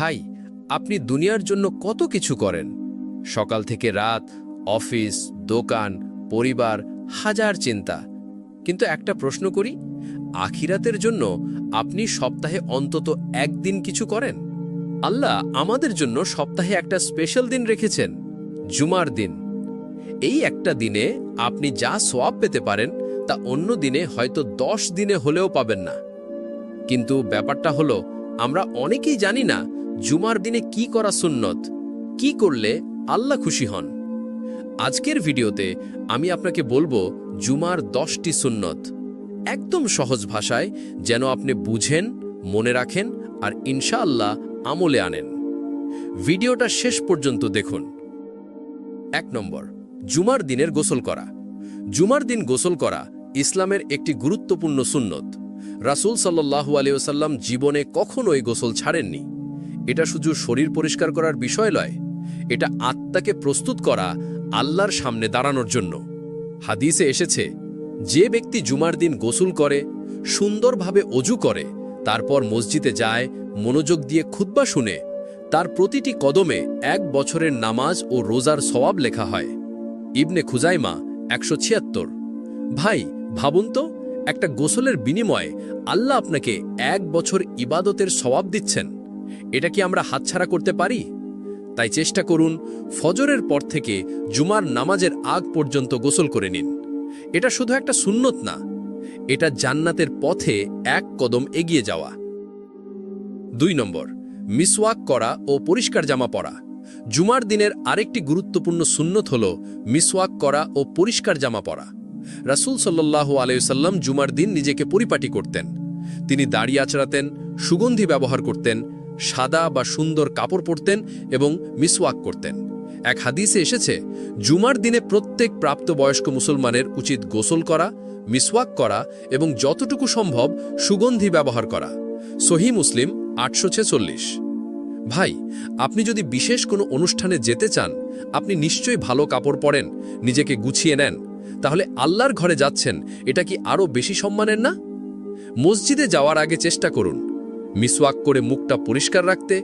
ভাই, আপনি দুনিয়ার জন্য কত কিছু করেন? সকাল থেকে রাত, অফিস, দোকান, পরিবার, হাজার চিন্তা। কিন্তু একটা প্রশ্ন করি, আখিরাতের জন্য আপনি সপ্তাহে অন্তত একদিন কিছু করেন? আল্লাহ আমাদের জন্য সপ্তাহে একটা স্পেশাল দিন রেখেছেন, জুমার দিন। এই একটা দিনে আপনি যা সোয়াব পেতে পারেন, তা অন্য দিনে হয়তো দশ দিনে হলেও পাবেন না। কিন্তু ব্যাপারটা হলো, আমরা অনেকেই জানি না জুমার দিনে কি করা সুন্নত? কি করলে আল্লাহ খুশি হন? আজকের ভিডিওতে আমি আপনাকে বলব জুমার দশটি সুন্নত। একদম সহজ ভাষায় যেন আপনি বুঝেন, মনে রাখেন আর ইনশাআল্লাহ আমলে আনেন। ভিডিওটা শেষ পর্যন্ত দেখুন। এক নম্বর, জুমার দিনের গোসল করা। জুমার দিন গোসল করা ইসলামের একটি গুরুত্বপূর্ণ সুন্নত। রাসূল সাল্লাহু আলিয়াল্লাম জীবনে কখনোই গোসল ছাড়েননি। এটা শুধু শরীর পরিষ্কার করার বিষয় নয় এটা আত্মাকে প্রস্তুত করা আল্লাহর সামনে দাঁড়ানোর জন্য। হাদিসে এসেছে, যে ব্যক্তি জুমার দিন গোসল করে, সুন্দরভাবে অজু করে, তারপর মসজিদে যায়, মনোযোগ দিয়ে খুতবা শুনে, তার প্রতিটি কদমে এক বছরের নামাজ ও রোজার সওয়াব লেখা হয়। ইবনে খুজাইমা একশো ছিয়াত্তর, ভাই, ভাবুন তো, একটা গোসলের বিনিময়ে আল্লাহ আপনাকে এক বছর ইবাদতের সওয়াব দিচ্ছেন। এটা কি আমরা হাতছাড়া করতে পারি? তাই চেষ্টা করুন ফজরের পর থেকে জুমার নামাজের আগ পর্যন্ত গোসল করে নিন। এটা শুধু একটা সুন্নত না, এটা জান্নাতের পথে এক কদম এগিয়ে যাওয়া। দুই নম্বর, মিসওয়াক করা ও পরিষ্কার জামা পরা। জুমার দিনের আরেকটি গুরুত্বপূর্ণ সুন্নত হল মিসওয়াক করা ও পরিষ্কার জামা পরা। রাসূল সাল্লাল্লাহু আলাইসাল্লাম জুমার দিন নিজেকে পরিপাটি করতেন। তিনি দাড়ি আচড়াতেন, সুগন্ধি ব্যবহার করতেন সাদা বা সুন্দর কাপড় পরতেন এবং মিসওয়াক করতেন। এক হাদিসে এসেছে, জুমার দিনে প্রত্যেক প্রাপ্তবয়স্ক মুসলমানের উচিত গোসল করা, মিসওয়াক করা এবং যতটুকু সম্ভব সুগন্ধি ব্যবহার করা। সহি মুসলিম আটশো ছেচল্লিশ। ভাই, আপনি যদি বিশেষ কোনো অনুষ্ঠানে যেতে চান, আপনি নিশ্চয়ই ভালো কাপড় পরেন, নিজেকে গুছিয়ে নেন। তাহলে আল্লাহর ঘরে যাচ্ছেন, এটা কি আরও বেশি সম্মানের না? মসজিদে যাওয়ার আগে চেষ্টা করুন মিসওয়াক করে মুখটা পরিষ্কার রাখতে,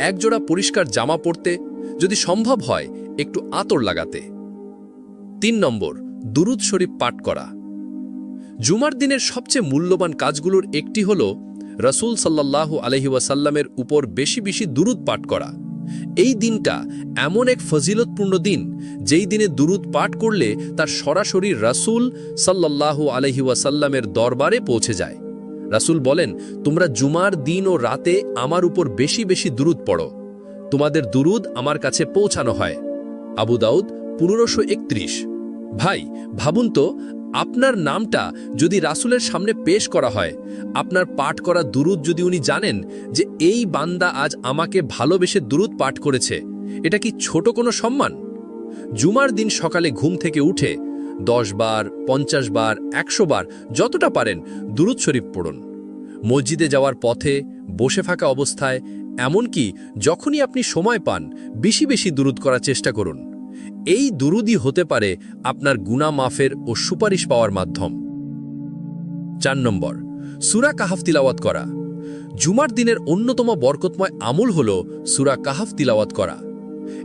একজোড়া পরিষ্কার জামা পরতে, যদি সম্ভব হয়, একটু আতর লাগাতে। তিন নম্বর, দুরুদ শরীফ পাঠ করা। জুমার দিনের সবচেয়ে মূল্যবান কাজগুলোর একটি হল, রসুল সাল্লাহ আলহিউসাল্লামের উপর বেশি বেশি দুরুদ পাঠ করা। এই দিনটা এমন এক ফজিলতপূর্ণ দিন, যেই দিনে দুরুদ পাঠ করলে তার সরাসরি রাসূল সাল্লাহ আলহিউসাল্লামের দরবারে পৌঁছে যায়। রাসূল বলেন, তোমরা জুমার দিন ও রাতে আমার উপর বেশি বেশি দুরুদ পড়ো। তোমাদের দুরুদ আমার কাছে পৌঁছানো হয়। আবু দাউদ পনেরোশো একত্রিশ। ভাই, ভাবুন তো, আপনার নামটা যদি রাসুলের সামনে পেশ করা হয়, আপনার পাঠ করা দুরুদ যদি উনি জানেন যে এই বান্দা আজ আমাকে ভালোবেসে দুরুদ পাঠ করেছে, এটা কি ছোট কোনো সম্মান? জুমার দিন সকালে ঘুম থেকে উঠে দশ বার, পঞ্চাশ বার, একশো বার, যতটা পারেন দুরুদ শরীফ পড়ুন। মসজিদে যাওয়ার পথে, বসে থাকা অবস্থায়, এমনকি যখনই আপনি সময় পান, বেশি বেশি দুরুদ করার চেষ্টা করুন। এই দুরুদই হতে পারে আপনার গুনা মাফের ও সুপারিশ পাওয়ার মাধ্যম। চার নম্বর, সুরা কাহাফ তিলাওয়াত করা। জুমার দিনের অন্যতম বরকতময় আমল হল সুরা কাহাফ তিলাওয়াত করা।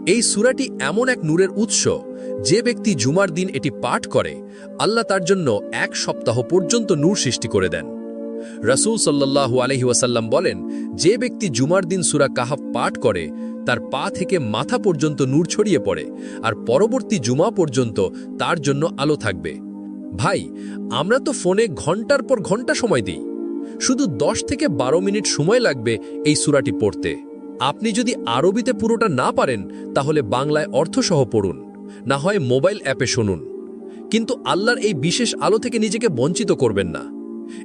এই সুরাটি এমন এক নূরের উৎস যে ব্যক্তি জুমার দিন এটি পাঠ করে, আল্লাহ তার জন্য এক সপ্তাহ পর্যন্ত নূর সৃষ্টি করে দেন। রসুল সাল্লাহু ওয়াসাল্লাম বলেন, যে ব্যক্তি জুমার দিন সুরা কাহাফ পাঠ করে, তার পা থেকে মাথা পর্যন্ত নূর ছড়িয়ে পড়ে আর পরবর্তী জুমা পর্যন্ত তার জন্য আলো থাকবে। ভাই, আমরা তো ফোনে ঘণ্টার পর ঘণ্টা সময় দিই। শুধু দশ থেকে বারো মিনিট সময় লাগবে এই সুরাটি পড়তে। আপনি যদি আরবিতে পুরোটা না পারেন, তাহলে বাংলায় অর্থসহ পড়ুন। না হয় মোবাইল অ্যাপে শুনুন। কিন্তু আল্লাহর এই বিশেষ আলো থেকে নিজেকে বঞ্চিত করবেন না।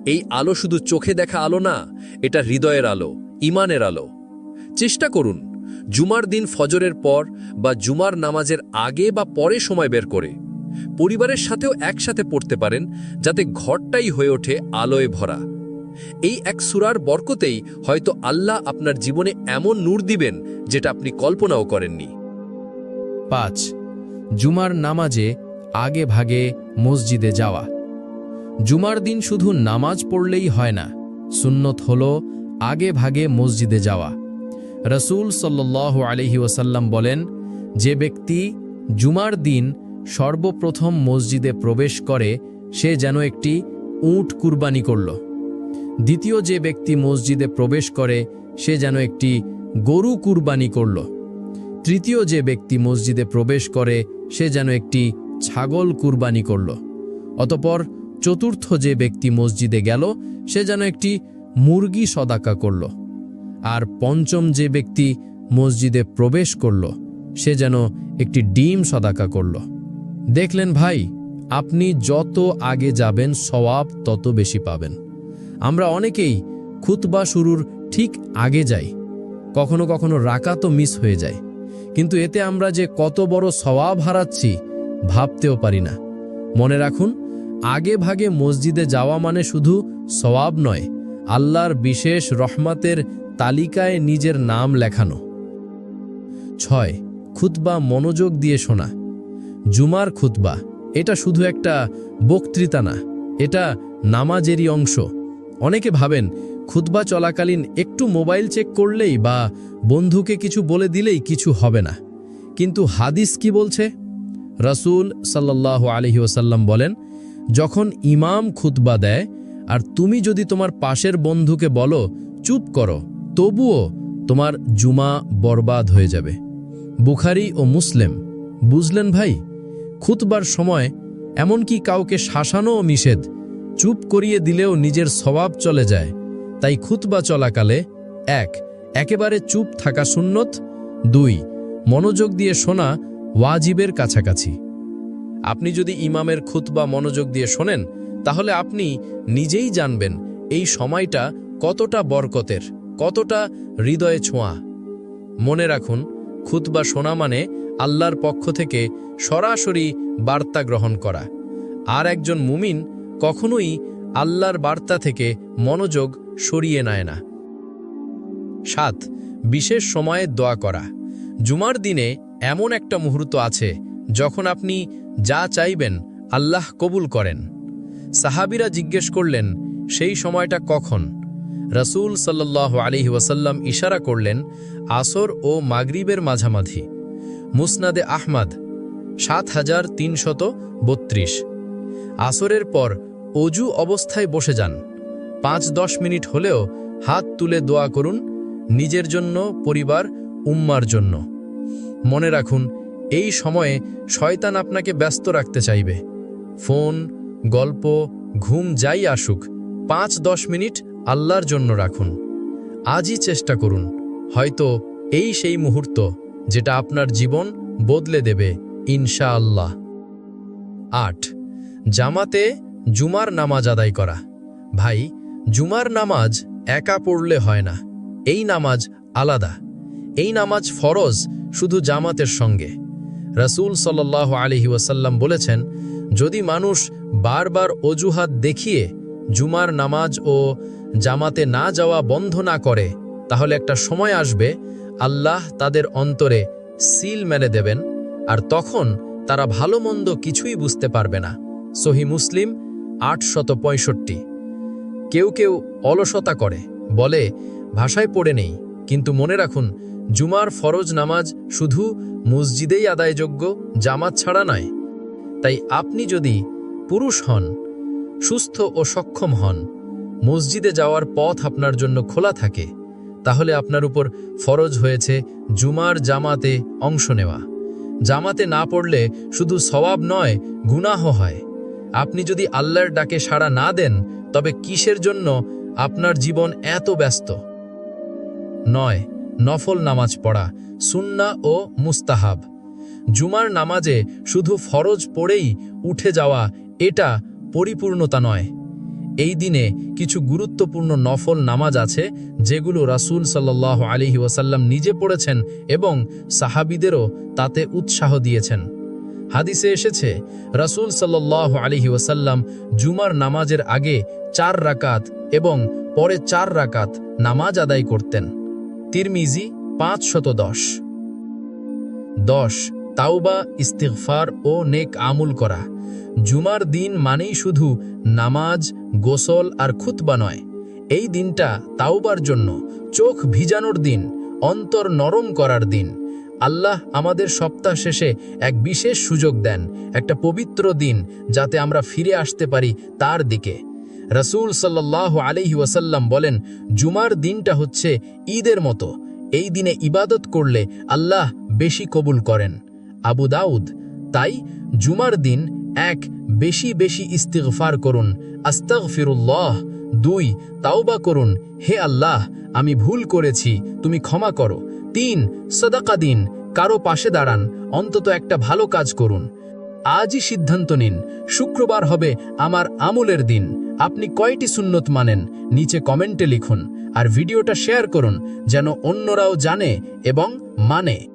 এই আলো শুধু চোখে দেখা আলো না, এটা হৃদয়ের আলো, ইমানের আলো। চেষ্টা করুন, জুমার দিন ফজরের পর বা জুমার নামাজের আগে বা পরে সময় বের করে। পরিবারের সাথেও একসাথে পড়তে পারেন, যাতে ঘরটাই হয়ে ওঠে আলোয় ভরা। এই এক সুরার বরকতেই হয়তো আল্লাহ আপনার জীবনে এমন নূর দিবেন, যেটা আপনি কল্পনাও করেননি। পাঁচ জুমার নামাজে আগে ভাগে মসজিদে যাওয়া। জুমার দিন শুধু নামাজ পড়লেই হয় না, সুন্নত হল আগে ভাগে মসজিদে যাওয়া। রসুল সাল্লাহ আলহি ওসাল্লাম বলেন, যে ব্যক্তি জুমার দিন সর্বপ্রথম মসজিদে প্রবেশ করে, সে যেন একটি উট কুরবানি করল। দ্বিতীয়, যে ব্যক্তি মসজিদে প্রবেশ করে, সে যেন একটি গরু কুরবানি করল। তৃতীয়, যে ব্যক্তি মসজিদে প্রবেশ করে সে যেন একটি ছাগল কুরবানি করল। অতপর চতুর্থ যে ব্যক্তি মসজিদে গেল, সে যেন একটি মুরগি সদাকা করল। আর পঞ্চম যে ব্যক্তি মসজিদে প্রবেশ করল, সে যেন একটি ডিম সদাকা করল। দেখলেন ভাই, আপনি যত আগে যাবেন, সওয়াব তত বেশি পাবেন। আমরা অনেকেই খুতবা শুরুর ঠিক আগে যাই, কখনো কখনো রাকাতও মিস হয়ে যায়। কিন্তু এতে আমরা যে কত বড় সওয়াব হারাচ্ছি, ভাবতেও পারি না। মনে রাখুন, আগে ভাগে মসজিদে যাওয়া মানে শুধু সওয়াব নয়, আল্লাহর বিশেষ রহমাতের তালিকায় নিজের নাম লেখানো। ছয়, খুতবা মনোযোগ দিয়ে শোনা। জুমার খুতবা, এটা শুধু একটা বক্তৃতা না, এটা নামাজেরই অংশ। অনেকে ভাবেন খুতবা চলাকালীন একটু মোবাইল চেক করলেই বা বন্ধুকে কিছু বলে দিলেই কিছু হবে না। কিন্তু হাদিস কি বলছে? রসুল সাল্লাহ আলহি ওসাল্লাম বলেন, যখন ইমাম খুতবা দেয়, আর তুমি যদি তোমার পাশের বন্ধুকে বলো, চুপ করো, তবুও তোমার জুমা বরবাদ হয়ে যাবে। বুখারি ও মুসলিম, বুঝলেন ভাই, খুতবার সময় এমনকি কাউকে শাসানোও নিষেধ। চুপ করিয়ে দিলেও নিজের স্বভাব চলে যায়। তাই খুতবা চলাকালে, এক, একেবারে চুপ থাকা সুন্নত, দুই, মনোযোগ দিয়ে শোনা ওয়াজিবের কাছাকাছি। আপনি যদি ইমামের খুতবা মনোযোগ দিয়ে শোনেন, তাহলে আপনি নিজেই জানবেন এই সময়টা কতটা বরকতের, কতটা হৃদয়ে ছোঁয়া। মনে রাখুন, খুতবা শোনা মানে আল্লাহর পক্ষ থেকে সরাসরি বার্তা গ্রহণ করা। আর একজন মুমিন কখনোই আল্লাহর বার্তা থেকে মনোযোগ সরিয়ে নেয় না। সাত, বিশেষ সময়ে দোয়া করা। জুমার দিনে এমন একটা মুহূর্ত আছে যখন আপনি যা চাইবেন আল্লাহ কবুল করেন। সাহাবিরা জিজ্ঞেস করলেন, সেই সময়টা কখন? রসুল সাল্লাহ আলিহি ওয়াসাল্লাম ইশারা করলেন, আসর ও মাগরিবের মাঝামাঝি। মুসনাদে আহমাদ, সাত হাজার তিনশত বত্রিশ। আসরের পর অজু অবস্থায় বসে যান। পাঁচ দশ মিনিট হলেও হাত তুলে দোয়া করুন নিজের জন্য, পরিবার, উম্মার জন্য। মনে রাখুন, এই সময়ে শয়তান আপনাকে ব্যস্ত রাখতে চাইবে। ফোন, গল্প, ঘুম যাই আসুক, পাঁচ দশ মিনিট আল্লাহর জন্য রাখুন। আজই চেষ্টা করুন, হয়তো এই সেই মুহূর্ত যেটা আপনার জীবন বদলে দেবে ইনশা আল্লাহ আট, জামাতে জুমার নামাজ আদায় করা। ভাই, জুমার নামাজ একা পড়লে হয় না। এই নামাজ আলাদা। এই নামাজ ফরজ শুধু জামাতের সঙ্গে। রসুল সাল্লাহ আলহি ওয়াসাল্লাম বলেছেন, যদি মানুষ বারবার অজুহাত দেখিয়ে জুমার নামাজ ও জামাতে না যাওয়া বন্ধ না করে, তাহলে একটা সময় আসবে, আল্লাহ তাদের অন্তরে সিল মেরে দেবেন, আর তখন তারা ভালো মন্দ কিছুই বুঝতে পারবে না। সহি মুসলিম আটশত পঁয়ষট্টি। কেউ কেউ অলসতা করে, বলে, ভাষায় পড়ে নেই, কিন্তু মনে রাখুন, জুমার ফরজ নামাজ শুধু মসজিদেই আদায়যোগ্য, জামাত ছাড়া নয়। তাই আপনি যদি পুরুষ হন, সুস্থ ও সক্ষম হন, মসজিদে যাওয়ার পথ আপনার জন্য খোলা থাকে, তাহলে আপনার উপর ফরজ হয়েছে জুমার জামাতে অংশ নেওয়া। জামাতে না পড়লে শুধু সওয়াব নয় গুনাহ হয়। আপনি যদি আল্লাহর ডাকে সাড়া না দেন, তবে কিসের জন্য আপনার জীবন এত ব্যস্ত? নয়, নফল নামাজ পড়া, সুন্না ও মুস্তাহাব। জুমার নামাজে শুধু ফরজ পড়েই উঠে যাওয়া, এটা পরিপূর্ণতা নয়। এই দিনে কিছু গুরুত্বপূর্ণ নফল নামাজ আছে, যেগুলো রাসূল সাল্লাহ আলিহি ওয়াসাল্লাম নিজে পড়েছেন এবং সাহাবিদেরও তাতে উৎসাহ দিয়েছেন। হাদিসে এসেছে, রাসূল সাল্লাহ আলিহি ওয়াসাল্লাম জুমার নামাজের আগে চার রাকাত এবং পরে চার রাকাত নামাজ আদায় করতেন। তিরমিজি পাঁচ শত দশ। দশ, তাওবা, ইস্তিগফার ও নেক আমুল করা। জুমার দিন মানেই শুধু নামাজ, গোসল আর খুতবা নয়, এই দিনটা তাওবার জন্য চোখ ভিজানোর দিন, অন্তর নরম করার দিন আল্লাহ আমাদের সপ্তাহ শেষে এক বিশেষ সুযোগ দেন, একটা পবিত্র দিন, যাতে আমরা ফিরে আসতে পারি তার দিকে। রসুল সাল্লাহ আলহি ওয়াসাল্লাম বলেন, জুমার দিনটা হচ্ছে ঈদের মতো। এই দিনে ইবাদত করলে আল্লাহ বেশি কবুল করেন। আবু দাউদ, তাই জুমার দিন এক, বেশি বেশি ইস্তিগফার করুন, আস্তাগফিরুল্লাহ। দুই, তাওবা করুন, হে আল্লাহ, আমি ভুল করেছি, তুমি ক্ষমা করো। তিন, সদাকা দিন, কারও পাশে দাঁড়ান, অন্তত একটা ভালো কাজ করুন। আজই সিদ্ধান্ত নিন, শুক্রবার হবে আমার আমলের দিন। আপনি কয়টি সুন্নত মানেন? নিচে কমেন্টে লিখুন। আর ভিডিওটা শেয়ার করুন, যেন অন্যরাও জানে এবং মানে।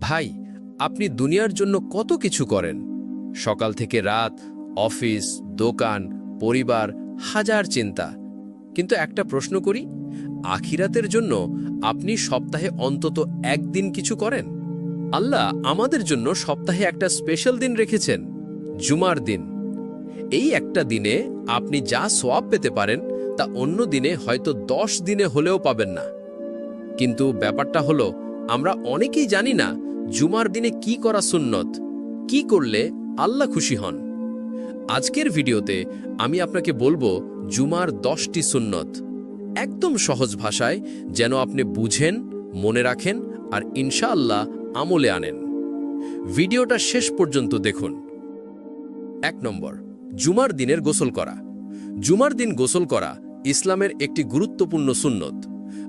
ভাই, আপনি দুনিয়ার জন্য কত কিছু করেন? সকাল থেকে রাত, অফিস, দোকান, পরিবার, হাজার চিন্তা। কিন্তু একটা প্রশ্ন করি, আখিরাতের জন্য আপনি সপ্তাহে অন্তত একদিন কিছু করেন? আল্লাহ আমাদের জন্য সপ্তাহে একটা স্পেশাল দিন রেখেছেন, জুমার দিন। এই একটা দিনে আপনি যা সোয়াব পেতে পারেন, তা অন্য দিনে হয়তো দশ দিনে হলেও পাবেন না। কিন্তু ব্যাপারটা হলো, আমরা অনেকেই জানি না জুমার দিনে কি করা সুন্নত, কি করলে আল্লাহ খুশি হন। আজকের ভিডিওতে আমি আপনাকে বলব জুমার দশটি সুন্নত। একদম সহজ ভাষায় যেন আপনি বুঝেন, মনে রাখেন আর ইনশাআল্লাহ আমলে আনেন। ভিডিওটা শেষ পর্যন্ত দেখুন। এক নম্বর, জুমার দিনের গোসল করা। জুমার দিন গোসল করা ইসলামের একটি গুরুত্বপূর্ণ সুন্নত।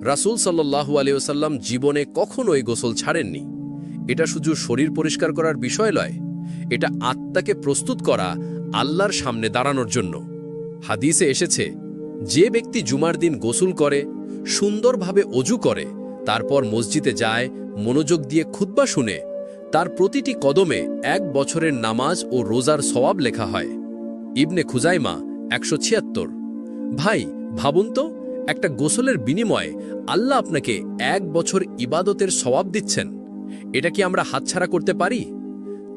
রাসূল সাল্লাহু আলিয়াল্লাম জীবনে কখনোই গোসল ছাড়েননি। এটা শুধু শরীর পরিষ্কার করার বিষয় লয়, এটা আত্মাকে প্রস্তুত করা আল্লাহর সামনে দাঁড়ানোর জন্য। হাদিসে এসেছে যে ব্যক্তি জুমার দিন গোসল করে, সুন্দরভাবে অজু করে, তারপর মসজিদে যায়, মনোযোগ দিয়ে খুতবা শুনে, তার প্রতিটি কদমে এক বছরের নামাজ ও রোজার সওয়াব লেখা হয়। ইবনে খুজাইমা একশো ছিয়াত্তর। ভাই, ভাবুন তো, একটা গোসলের বিনিময়ে আল্লাহ আপনাকে এক বছর ইবাদতের সওয়াব দিচ্ছেন। এটা কি আমরা হাতছাড়া করতে পারি?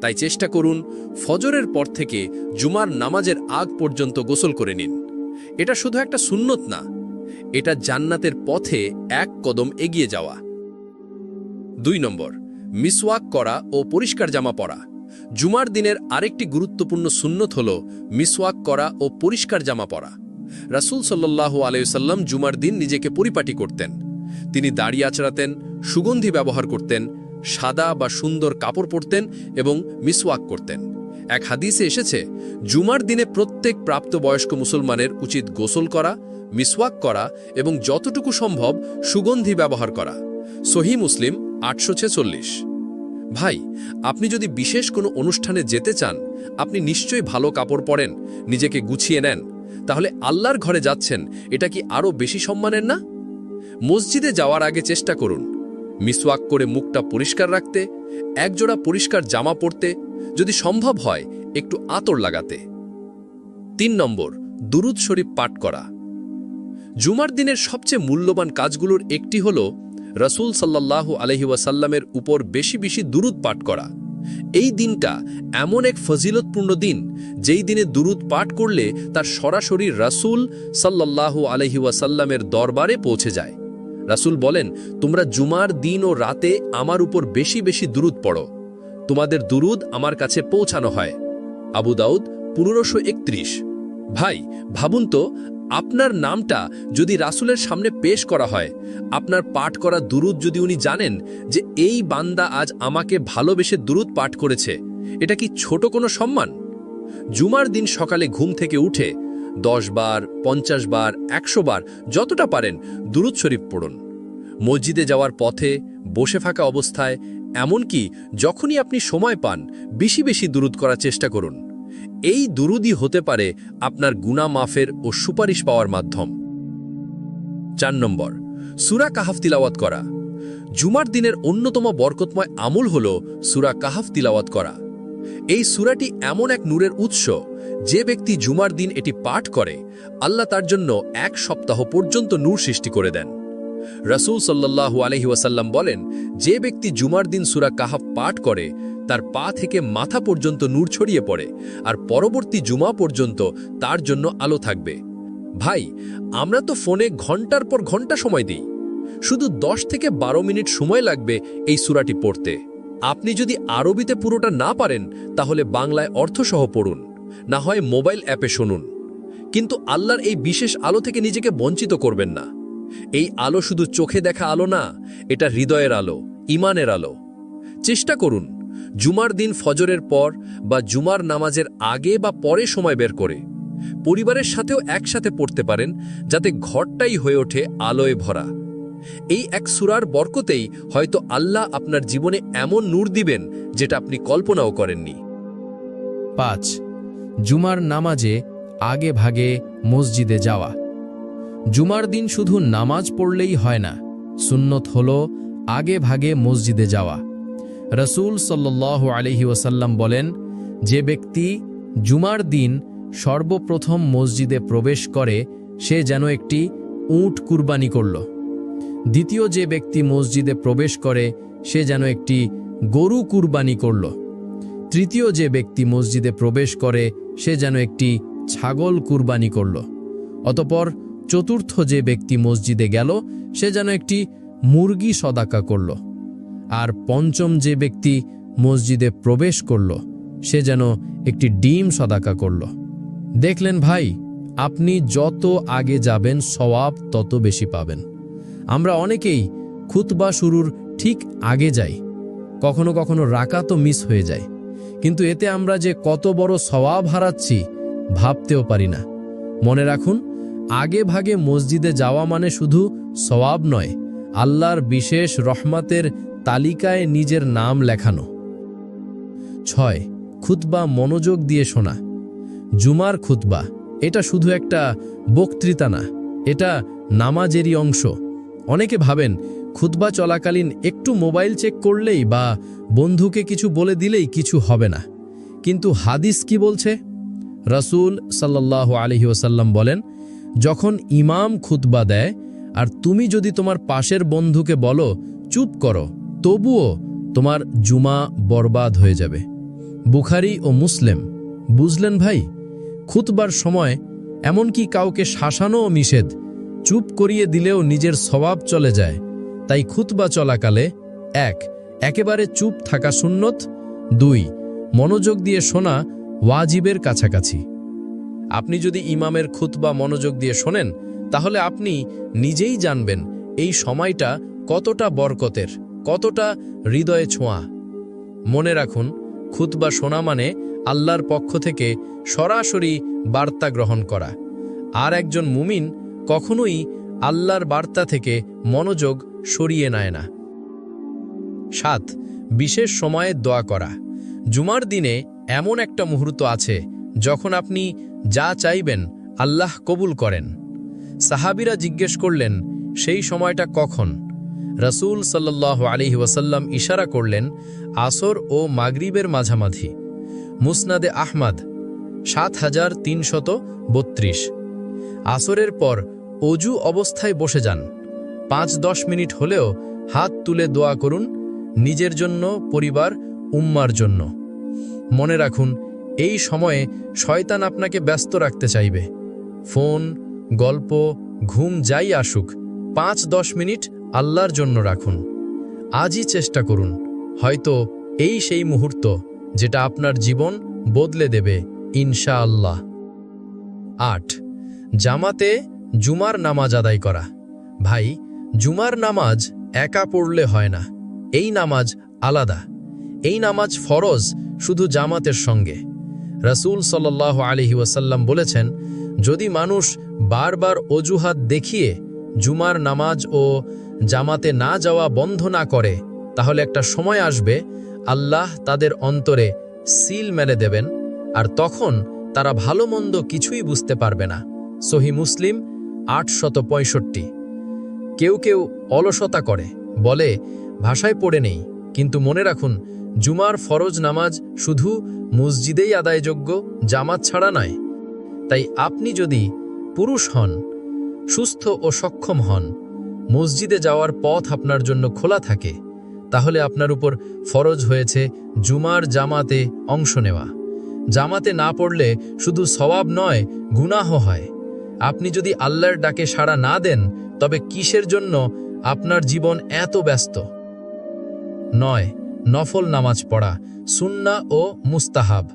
তাই চেষ্টা করুন, ফজরের পর থেকে জুমার নামাজের আগ পর্যন্ত গোসল করে নিন। এটা শুধু একটা সুন্নত না, এটা জান্নাতের পথে এক কদম এগিয়ে যাওয়া। দুই নম্বর, মিসওয়াক করা ও পরিষ্কার জামা পরা। জুমার দিনের আরেকটি গুরুত্বপূর্ণ সুন্নত হল মিসওয়াক করা ও পরিষ্কার জামা পরা। রাসুল সাল্লাহ আলাইসাল্লাম জুমার দিন নিজেকে পরিপাটি করতেন। তিনি দাড়ি আচড়াতেন, সুগন্ধি ব্যবহার করতেন, সাদা বা সুন্দর কাপড় পরতেন এবং মিসওয়াক করতেন। এক হাদিসে এসেছে, জুমার দিনে প্রত্যেক প্রাপ্তবয়স্ক মুসলমানের উচিত গোসল করা, মিসওয়াক করা এবং যতটুকু সম্ভব সুগন্ধি ব্যবহার করা। সহি মুসলিম, আটশো ছেচল্লিশ। ভাই, আপনি যদি বিশেষ কোনো অনুষ্ঠানে যেতে চান, আপনি নিশ্চয়ই ভালো কাপড় পরেন, নিজেকে গুছিয়ে নেন। তাহলে আল্লাহর ঘরে যাচ্ছেন, এটা কি আরও বেশি সম্মানের না? মসজিদে যাওয়ার আগে চেষ্টা করুন। মিসওয়াক করে মুখটা পরিষ্কার রাখতে, একজোড়া পরিষ্কার জামা পরতে যদি সম্ভব হয়, একটু আতর লাগাতে। তিন নম্বর, দুরুদ শরীফ পাঠ করা। জুমার দিনের সবচেয়ে মূল্যবান কাজগুলোর একটি হল, রসুল সাল্লাহ আলহি ওয়াসাল্লামের উপর বেশি বেশি দুরুদ পাঠ করা। এই দিনটা এমন এক ফজিলতপূর্ণ দিন, যেই দিনে দুরুদ পাঠ করলে তার সরাসরি রাসূল সাল্লাহ আলহি ওয়াসাল্লামের দরবারে পৌঁছে যায়। রাসূল বলেন, তোমরা জুমার দিন ও রাতে আমার উপর বেশি বেশি দুরুদ পড়ো। তোমাদের দুরুদ আমার কাছে পৌঁছানো হয়। আবু দাউদ পনেরোশো একত্রিশ। ভাই, ভাবুন তো, আপনার নামটা যদি রাসুলের সামনে পেশ করা হয়, আপনার পাঠ করা দুরুদ যদি উনি জানেন যে এই বান্দা আজ আমাকে ভালোবেসে দুরুদ পাঠ করেছে, এটা কি ছোট কোনো সম্মান? জুমার দিন সকালে ঘুম থেকে উঠে দশ বার, পঞ্চাশ বার, একশো বার, যতটা পারেন দুরুদ শরীফ পড়ুন। মসজিদে যাওয়ার পথে বসে থাকা অবস্থায় এমনকি যখনই আপনি সময় পান, বেশি বেশি দুরুদ করার চেষ্টা করুন। এই দুরুদই হতে পারে আপনার গুনা মাফের ও সুপারিশ পাওয়ার মাধ্যম। চার নম্বর, সুরা কাহাফ তিলাওয়াত করা। জুমার দিনের অন্যতম বরকতময় আমল হল সুরা কাহাফ তিলাওয়াত করা। এই সুরাটি এমন এক নূরের উৎস, যে ব্যক্তি জুমার দিন এটি পাঠ করে, আল্লাহ তার জন্য এক সপ্তাহ পর্যন্ত নূর সৃষ্টি করে দেন। রাসূল সাল্লাল্লাহু আলহি ওয়াসাল্লাম বলেন, যে ব্যক্তি জুমার দিন সুরা কাহাফ পাঠ করে, তার পা থেকে মাথা পর্যন্ত নূর ছড়িয়ে পড়ে আর পরবর্তী জুমা পর্যন্ত তার জন্য আলো থাকবে। ভাই, আমরা তো ফোনে ঘণ্টার পর ঘণ্টা সময় দিই। শুধু দশ থেকে বারো মিনিট সময় লাগবে এই সুরাটি পড়তে। আপনি যদি আরবিতে পুরোটা না পারেন, তাহলে বাংলায় অর্থসহ পড়ুন। না হয় মোবাইল অ্যাপে শুনুন। কিন্তু আল্লাহর এই বিশেষ আলো থেকে নিজেকে বঞ্চিত করবেন না। এই আলো শুধু চোখে দেখা আলো না, এটা হৃদয়ের আলো, ইমানের আলো। চেষ্টা করুন, জুমার দিন ফজরের পর বা জুমার নামাজের আগে বা পরে সময় বের করে। পরিবারের সাথেও একসাথে পড়তে পারেন, যাতে ঘরটাই হয়ে ওঠে আলোয় ভরা। এই এক সুরার বরকতেই হয়তো আল্লাহ আপনার জীবনে এমন নূর দিবেন, যেটা আপনি কল্পনাও করেননি। পাঁচ, জুমার নামাজে আগে ভাগে মসজিদে যাওয়া। জুমার দিন শুধু নামাজ পড়লেই হয় না, সুন্নত হল আগে ভাগে মসজিদে যাওয়া। রসুল সাল্লাহ আলহি ওসাল্লাম বলেন, যে ব্যক্তি জুমার দিন সর্বপ্রথম মসজিদে প্রবেশ করে, সে যেন একটি উট কুরবানি করল। দ্বিতীয়, যে ব্যক্তি মসজিদে প্রবেশ করে, সে যেন একটি গরু কুরবানি করল। তৃতীয়, যে ব্যক্তি মসজিদে প্রবেশ করে, সে যেন একটি ছাগল কুরবানি করল। অতপর চতুর্থ যে ব্যক্তি মসজিদে গেল, সে যেন একটি মুরগি সদাকা করল। আর পঞ্চম যে ব্যক্তি মসজিদে প্রবেশ করল, সে যেন একটি ডিম সদাকা করল। দেখলেন, ভাই, আপনি যত আগে যাবেন, সওয়াব তত বেশি পাবেন। আমরা অনেকেই খুতবা শুরুর ঠিক আগে যাই। কখনো কখনো রাকা তো মিস হয়ে যায়। কিন্তু এতে আমরা যে কত বড় সওয়াব হারাচ্ছি, ভাবতেও পারি না। মনে রাখুন আগে ভাগে মসজিদে যাওয়া মানে শুধু সওয়াব নয়, আল্লাহর বিশেষ রহমাতের তালিকায় নিজের নাম লেখানো। ছয়, খুতবা মনোযোগ দিয়ে শোনা। জুমার খুতবা, এটা শুধু একটা বক্তৃতা না, এটা নামাজেরই অংশ। অনেকে ভাবেন, খুতবা চলাকালীন একটু মোবাইল চেক করলেই বা বন্ধুকে কিছু বলে দিলেই কিছু হবে না। কিন্তু হাদিস কি বলছে? রসুল সাল্লাহ আলহি ওসাল্লাম বলেন যখন ইমাম খুতবা দেয়, আর তুমি যদি তোমার পাশের বন্ধুকে বলো, চুপ করো, তবুও তোমার জুমা বরবাদ হয়ে যাবে। বুখারি ও মুসলেম, বুঝলেন ভাই, খুতবার সময় এমনকি কাউকে শাসানোও নিষেধ, চুপ করিয়ে দিলেও নিজের স্বভাব চলে যায়। তাই খুতবা চলাকালে, এক, একেবারে চুপ থাকা সুন্নত, দুই, মনোযোগ দিয়ে শোনা ওয়াজিবের কাছাকাছি। আপনি যদি ইমামের খুতবা মনোযোগ দিয়ে শোনেন, তাহলে আপনি নিজেই জানবেন এই সময়টা কতটা বরকতের, কতটা হৃদয়ে ছোঁয়া। মনে রাখুন, খুতবা শোনা মানে আল্লাহর পক্ষ থেকে সরাসরি বার্তা গ্রহণ করা। আর একজন মুমিন কখনোই আল্লাহর বার্তা থেকে মনোযোগ সরিয়ে নেয় না। সাত, বিশেষ সময়ে দোয়া করা। জুমার দিনে এমন একটা মুহূর্ত আছে যখন আপনি যা চাইবেন আল্লাহ কবুল করেন। সাহাবিরা জিজ্ঞেস করলেন, সেই সময়টা কখন? রসুল সাল্লাহ আলিহি ওয়াসাল্লাম ইশারা করলেন, আসর ও মাগরিবের মাঝামাঝি। মুসনাদে আহমাদ সাত হাজার তিনশত বত্রিশ। আসরের পর অজু অবস্থায় বসে যান। পাঁচ দশ মিনিট হলেও হাত তুলে দোয়া করুন, নিজের জন্য, পরিবার, উম্মার জন্য। মনে রাখুন এই সময়ে শয়তান আপনাকে ব্যস্ত রাখতে চাইবে। ফোন, গল্প, ঘুম যাই আসুক, পাঁচ দশ মিনিট আল্লাহর জন্য রাখুন। আজই চেষ্টা করুন। হয়তো এই সেই মুহূর্ত যেটা আপনার জীবন বদলে দেবে ইনশা আল্লাহ আট, জামাতে জুমার নামাজ আদায় করা। ভাই, জুমার নামাজ একা পড়লে হয় না। এই নামাজ আলাদা। এই নামাজ ফরজ শুধু জামাতের সঙ্গে। রসুল সাল্লাহ আলহি ওয়াসাল্লাম বলেছেন, যদি মানুষ বারবার অজুহাত দেখিয়ে জুমার নামাজ ও জামাতে না যাওয়া বন্ধ না করে, তাহলে একটা সময় আসবে আল্লাহ তাদের অন্তরে সিল মেরে দেবেন আর তখন তারা ভালো মন্দ কিছুই বুঝতে পারবে না। সহি মুসলিম আটশত পঁয়ষট্টি। কেউ কেউ অলসতা করে, বলে, ভাষায় পড়ে নেই, কিন্তু মনে রাখুন, জুমার ফরজ নামাজ শুধু মসজিদেই আদায়যোগ্য, জামাত ছাড়া নয় তাই আপনি যদি পুরুষ হন, সুস্থ ও সক্ষম হন, মসজিদে যাওয়ার পথ আপনার জন্য খোলা থাকে, তাহলে আপনার উপর ফরজ হয়েছে জুমার জামাতে অংশ নেওয়া। জামাতে না পড়লে শুধু সওয়াব নয়, গুনাহ হয়। আপনি যদি আল্লাহর ডাকে সাড়া না দেন, তবে কিসের জন্য আপনার জীবন এত ব্যস্ত? নয় নফল নামাজ পড়া, সুন্না ও মুস্তাহাব।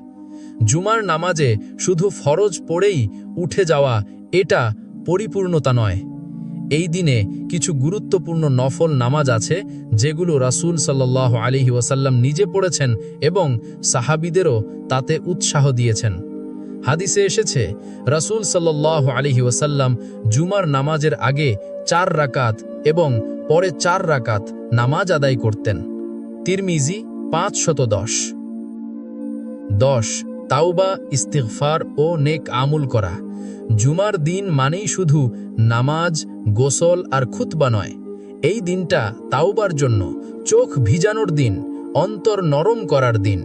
জুমার নামাজে শুধু ফরজ পড়েই উঠে যাওয়া এটা পরিপূর্ণতা নয়। এই দিনে কিছু গুরুত্বপূর্ণ নফল নামাজ আছে যেগুলো রাসূল সাল্লাহ আলিহি ওয়াসাল্লাম নিজে পড়েছেন এবং সাহাবিদেরও তাতে উৎসাহ দিয়েছেন। হাদিসে এসেছে, রাসূল সাল্লাহ আলিহি ওয়াসাল্লাম জুমার নামাজের আগে চার রাকাত এবং পরে চার রাকাত নামাজ আদায় করতেন। তিরমিজি পাঁচ শত দশ দশ, তাওবা, ইস্তিগফার ও নেক আমুল করা। জুমার দিন মানেই শুধু নামাজ, গোসল আর খুতবা নয়। এই দিনটা তাওবার জন্য, চোখ ভিজানোর দিন, অন্তর নরম করার দিন।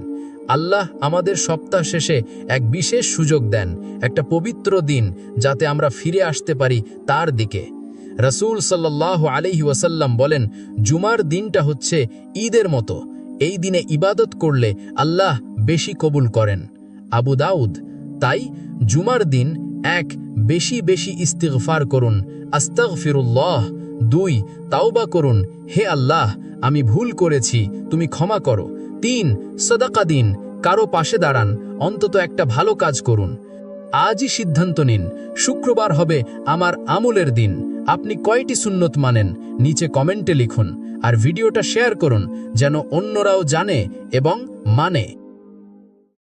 আল্লাহ আমাদের সপ্তাহ শেষে এক বিশেষ সুযোগ দেন, একটা পবিত্র দিন, যাতে আমরা ফিরে আসতে পারি তার দিকে। রসুল সাল্লাহ আলহি ওয়াসাল্লাম বলেন, জুমার দিনটা হচ্ছে ঈদের মতো। এই দিনে ইবাদত করলে আল্লাহ বেশি কবুল করেন। আবু দাউদ, তাই জুমার দিন এক, বেশি বেশি ইস্তিগফার করুন, আস্তাগফিরুল্লাহ। দুই, তাওবা করুন, হে আল্লাহ, আমি ভুল করেছি, তুমি ক্ষমা করো। তিন, সদাকা দিন, কারও পাশে দাঁড়ান, অন্তত একটা ভালো কাজ করুন। আজই সিদ্ধান্ত নিন, শুক্রবার হবে আমার আমলের দিন। আপনি কয়টি সুন্নত মানেন? নিচে কমেন্টে লিখুন। আর ভিডিওটা শেয়ার করুন, যেন অন্যরাও জানে এবং মানে।